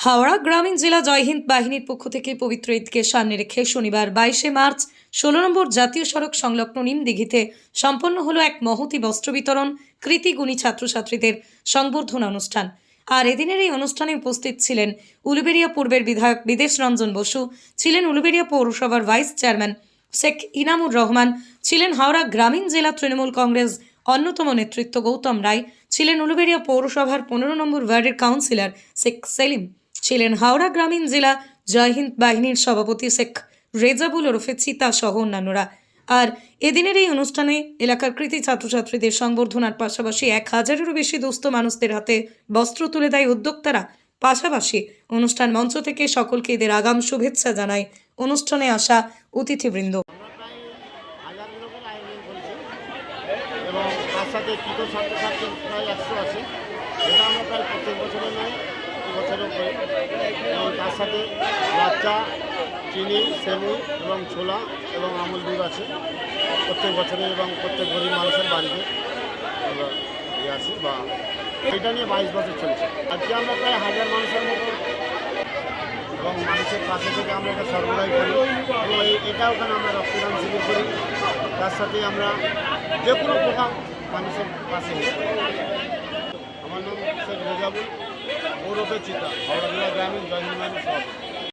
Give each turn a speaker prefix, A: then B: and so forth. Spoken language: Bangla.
A: হাওড়া গ্রামীণ জেলা জয়হিন্দ বাহিনীর পক্ষ থেকে পবিত্র ঈদকে সামনে রেখে শনিবার বাইশে মার্চ ষোলো নম্বর জাতীয় সড়ক সংলগ্ন নিমদিঘিতে সম্পন্ন হলো এক মহতি বস্ত্র বিতরণ, কৃতি গুণী ছাত্রছাত্রীদের সংবর্ধনা অনুষ্ঠান। আর এদিনের এই অনুষ্ঠানে উপস্থিত ছিলেন উলুবেড়িয়া পূর্বের বিধায়ক বিদেশ রঞ্জন বসু, ছিলেন উলুবেড়িয়া পৌরসভার ভাইস চেয়ারম্যান শেখ ইনামুর রহমান, ছিলেন হাওড়া গ্রামীণ জেলা তৃণমূল কংগ্রেস অন্যতম নেতৃত্ব গৌতম রায়, ছিলেন উলুবেড়িয়া পৌরসভার পনেরো নম্বর ওয়ার্ডের কাউন্সিলর শেখ সেলিম। ছিলেন হাওড়া গ্রামীণ জেলা জয়হিন্দ বাহিনীর সভাপতি শেখ রেজাবুল ওরফে চিতা সহ অন্যান্যরা। আর এদিনের এই অনুষ্ঠানে এলাকার কৃতি ছাত্রছাত্রীদের সংবর্ধনার পাশাপাশি এক হাজারেরও বেশি দুস্থ মানুষদের হাতে বস্ত্র তুলে দেয় উদ্যোক্তারা। পাশাপাশি অনুষ্ঠান মঞ্চ থেকে সকলকে এদের আগাম শুভেচ্ছা জানায় অনুষ্ঠানে আসা অতিথিবৃন্দ।
B: প্রায় একশো আছে এটা আমরা প্রায় প্রত্যেক বছরে নয় করি এবং তার সাথে বাচ্চা, চিনি, সেমু এবং ছোলা এবং আমুল দুধ আছে। প্রত্যেক বছরে এবং প্রত্যেক গরিব মানুষের বাড়িতে আমরা দিয়ে আসি বা এটা নিয়ে বাইশ বছর চলছে। আজকে আমরা প্রায় হাজার মানুষের মতো এবং মানুষের পাশে থেকে আমরা এটা সরবরাহ করি এবং এটা ওখানে আমরা রক্তদান শিবির করি। তার সাথে আমরা যে কোনো প্রকার মানুষের পাশে ওরফে চিতা হাওড়া জেলা গ্রামীণ সভাপতি।